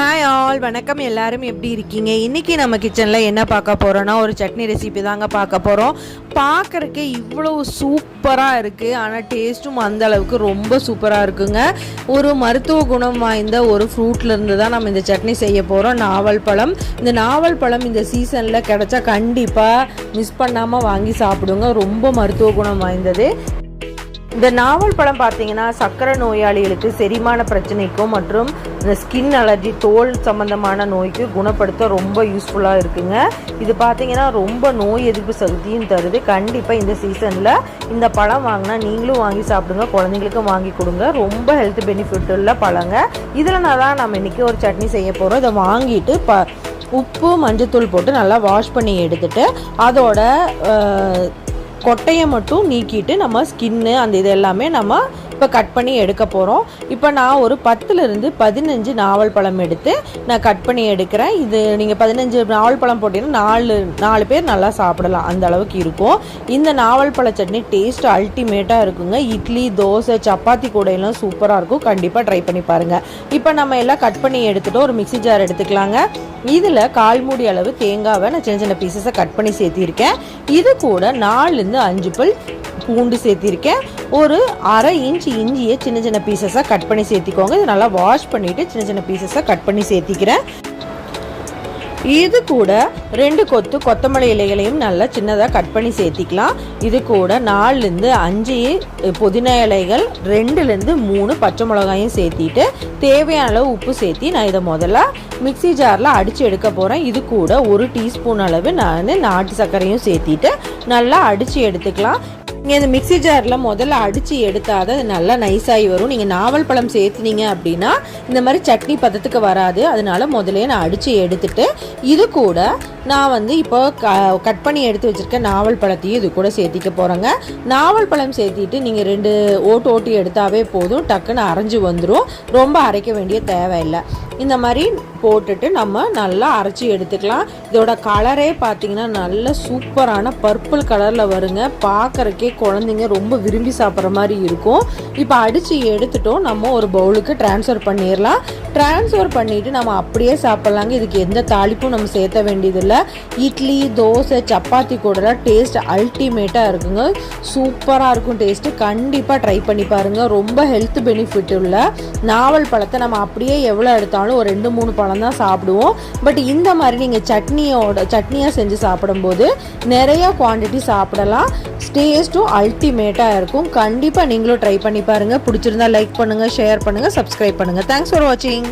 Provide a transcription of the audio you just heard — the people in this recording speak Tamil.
ஹாய் ஆல் வணக்கம். எல்லாரும் எப்படி இருக்கீங்க? இன்றைக்கி நம்ம கிச்சனில் என்ன பார்க்க போகிறோன்னா ஒரு சட்னி ரெசிபி தாங்க பார்க்க போகிறோம் பார்க்குறக்கே இவ்வளோ சூப்பராக இருக்குது ஆனால் டேஸ்ட்டும் அந்த அளவுக்கு ரொம்ப சூப்பராக இருக்குங்க. ஒரு மருத்துவ குணம் வாய்ந்த ஒரு ஃப்ரூட்லேருந்து தான் நம்ம இந்த சட்னி செய்ய போகிறோம் நாவல் பழம். இந்த நாவல் பழம் இந்த சீசனில் கிடச்சா கண்டிப்பாக மிஸ் பண்ணாமல் வாங்கி சாப்பிடுங்க. ரொம்ப மருத்துவ குணம் வாய்ந்தது. இந்த நாவல் பழம் பார்த்தீங்கன்னா சர்க்கரை நோயாளிகளுக்கு செரிமான பிரச்சனைக்கும் மற்றும் இந்த ஸ்கின் அலர்ஜி தோல் சம்பந்தமான நோய்க்கு குணப்படுத்த ரொம்ப யூஸ்ஃபுல்லாக இருக்குங்க. இது பார்த்தீங்கன்னா ரொம்ப நோய் எதிர்ப்பு சக்தியும் தருது. கண்டிப்பாக இந்த சீசனில் இந்த பழம் வாங்கினா நீங்களும் வாங்கி சாப்பிடுங்க குழந்தைங்களுக்கும் வாங்கி கொடுங்க. ரொம்ப ஹெல்த் பெனிஃபிட் உள்ள பழங்க. இதில் தான் நம்ம இன்றைக்கி ஒரு சட்னி செய்ய போகிறோம் இதை வாங்கிட்டு ப உப்பு மஞ்சத்தூள் போட்டு நல்லா வாஷ் பண்ணி எடுத்துட்டு அதோட கொட்டையை மட்டும் நீக்கிட்டு நம்ம ஸ்கின்னு அந்த இது எல்லாமே நம்ம இப்போ கட் பண்ணி எடுக்க போகிறோம் இப்போ நான் ஒரு பத்துலேருந்து பதினஞ்சு நாவல் பழம் எடுத்து நான் கட் பண்ணி எடுக்கிறேன். இது நீங்கள் பதினஞ்சு நாவல் பழம் போட்டிங்கன்னா நாலு நாலு பேர் நல்லா சாப்பிடலாம். அந்த அளவுக்கு இருக்கும். இந்த நாவல் பழ சட்னி டேஸ்ட் அல்டிமேட்டாக இருக்குங்க. இட்லி தோசை சப்பாத்தி கூட எல்லாம் சூப்பராக இருக்கும். கண்டிப்பாக ட்ரை பண்ணி பாருங்கள் இப்போ நம்ம எல்லாம் கட் பண்ணி எடுத்துகிட்டு ஒரு மிக்ஸி ஜார் எடுத்துக்கலாங்க. இதில் கால் மூடி அளவு தேங்காவை நான் சின்ன சின்ன பீசஸை கட் பண்ணி சேர்த்திருக்கேன். இது கூட நாலுலேருந்து அஞ்சு பல் பூண்டு சேர்த்திருக்கேன். ஒரு அரை இன்ச் இஞ்சியை சின்ன சின்ன பீசஸாக கட் பண்ணி சேர்த்திக்கோங்க. இது நல்லா வாஷ் பண்ணிவிட்டு சின்ன சின்ன பீசஸாக கட் பண்ணி சேர்த்திக்கிறேன். இது கூட ரெண்டு கொத்து கொத்தமல்லி இலைகளையும் நல்லா சின்னதாக கட் பண்ணி சேர்த்திக்கலாம். இது கூட நாலுலேருந்து அஞ்சு புதினா இலைகள் ரெண்டுலேருந்து மூணு பச்சை மிளகாயும் சேர்த்திட்டு தேவையான அளவு உப்பு சேர்த்தி நான் இதை முதல்ல மிக்ஸி ஜாரில் அடித்து எடுக்க போகிறேன் இது கூட ஒரு டீஸ்பூன் அளவு நான் நாட்டு சர்க்கரையும் சேர்த்திட்டு நல்லா அடித்து எடுத்துக்கலாம். நீங்கள் இந்த மிக்ஸி ஜாரில் முதல்ல அடித்து எடுத்தால் தான் அது நல்லா நைஸாகி வரும். நீங்கள் நாவல் பழம் சேர்த்துனீங்க அப்படின்னா இந்த மாதிரி சட்னி பதத்துக்கு வராது. அதனால முதல்ல நான் அடித்து எடுத்துட்டு இது கூட நான் வந்து இப்போ க கட் பண்ணி எடுத்து வச்சுருக்க நாவல் பழத்தையும் இது கூட சேர்த்திக்க போகிறேங்க நாவல் பழம் சேர்த்திட்டு நீங்கள் ரெண்டு ஓட்டு ஓட்டி எடுத்தாவே போதும். டக்குன்னு அரைஞ்சு வந்துடும் ரொம்ப அரைக்க வேண்டிய தேவையில்லை. இந்த மாதிரி போட்டுட்டு நம்ம நல்லா அரைச்சி எடுத்துக்கலாம். இதோட கலரே பார்த்தீங்கன்னா நல்ல சூப்பரான பர்பிள் கலரில் வருங்க. பார்க்குறக்கே குழந்தைங்க ரொம்ப விரும்பி சாப்பிட்ற மாதிரி இருக்கும். இப்போ அடித்து எடுத்துட்டோம். நம்ம ஒரு பவுலுக்கு ட்ரான்ஸ்ஃபர் பண்ணிடலாம். ட்ரான்ஸ்ஃபர் பண்ணிவிட்டு நம்ம அப்படியே சாப்பிட்லாங்க. இதுக்கு எந்த தாளிப்பும் நம்ம சேர்த்த வேண்டியதில்லை. இட்லி தோசை சப்பாத்தி கூடலாம் டேஸ்ட் அல்டிமேட்டாக இருக்குங்க. சூப்பராக இருக்கும் டேஸ்ட்டு கண்டிப்பாக ட்ரை பண்ணி பாருங்கள் ரொம்ப ஹெல்த் பெனிஃபிட் உள்ள நாவல் பழத்தை நம்ம அப்படியே எவ்வளோ எடுத்தாலும் ஒரு ரெண்டு மூணு பழம் தான் சாப்பிடுவோம். பட் இந்த மாதிரி நீங்கள் சட்னியோட சட்னியாக செஞ்சு சாப்பிடும்போது நிறைய குவாண்டிட்டி சாப்பிடலாம். டேஸ்ட்டும் அல்டிமேட்டாக இருக்கும். கண்டிப்பாக நீங்களும் ட்ரை பண்ணி பாருங்கள் பிடிச்சிருந்தா லைக் பண்ணுங்கள் ஷேர் பண்ணுங்கள் சப்ஸ்கிரைப் பண்ணுங்கள் தேங்க்ஸ் ஃபார் வாட்சிங்